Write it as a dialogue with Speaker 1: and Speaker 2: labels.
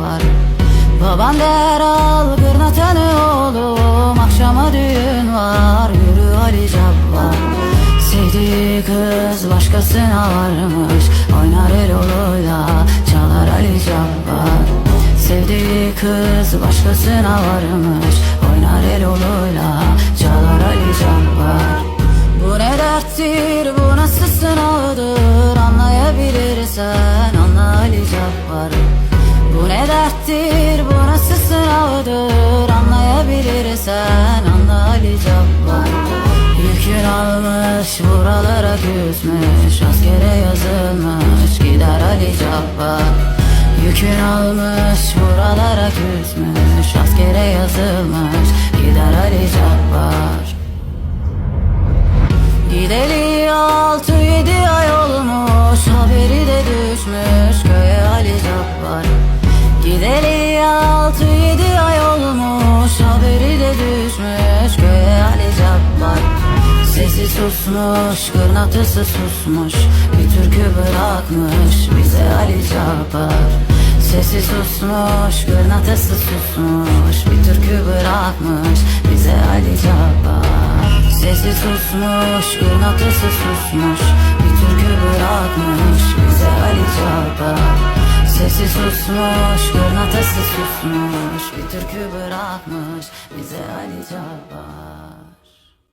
Speaker 1: Cabbar Baban der al gırnaçanı oğlum Akşama düğün var. Yürü Ali Cabbar Sevdiği kız başkasına varmış Oynar el oluyla çalar Ali Cabbar. Sevdiği kız başkasına varmış Oynar el oluyla çalar Ali Cabbar. Bu ne derttir bu nasıl sınavdır Anlayabilirsen ne derttir bu? Nasıl sınavdır? Anlayabilirsen anla Ali Cabbar Yükün almış buralara küsmüş Askere yazılmış gider Ali Cabbar. Yükün almış buralara küsmüş Askere yazılmış gider Ali Cabbar. Gideli altı yedi ay olmuş Haberi de düşmüş susmuş, kırnatısı susmuş. Bir türkü bırakmış bize Ali Cabbar Sesi susmuş, kırnatısı susmuş. Bir türkü bırakmış bize Ali Cabbar Sesi susmuş, kırnatısı susmuş. Bir türkü bırakmış bize Ali Cabbar Sesi susmuş, kırnatısı susmuş. Bir türkü bırakmış bize Ali Cabbar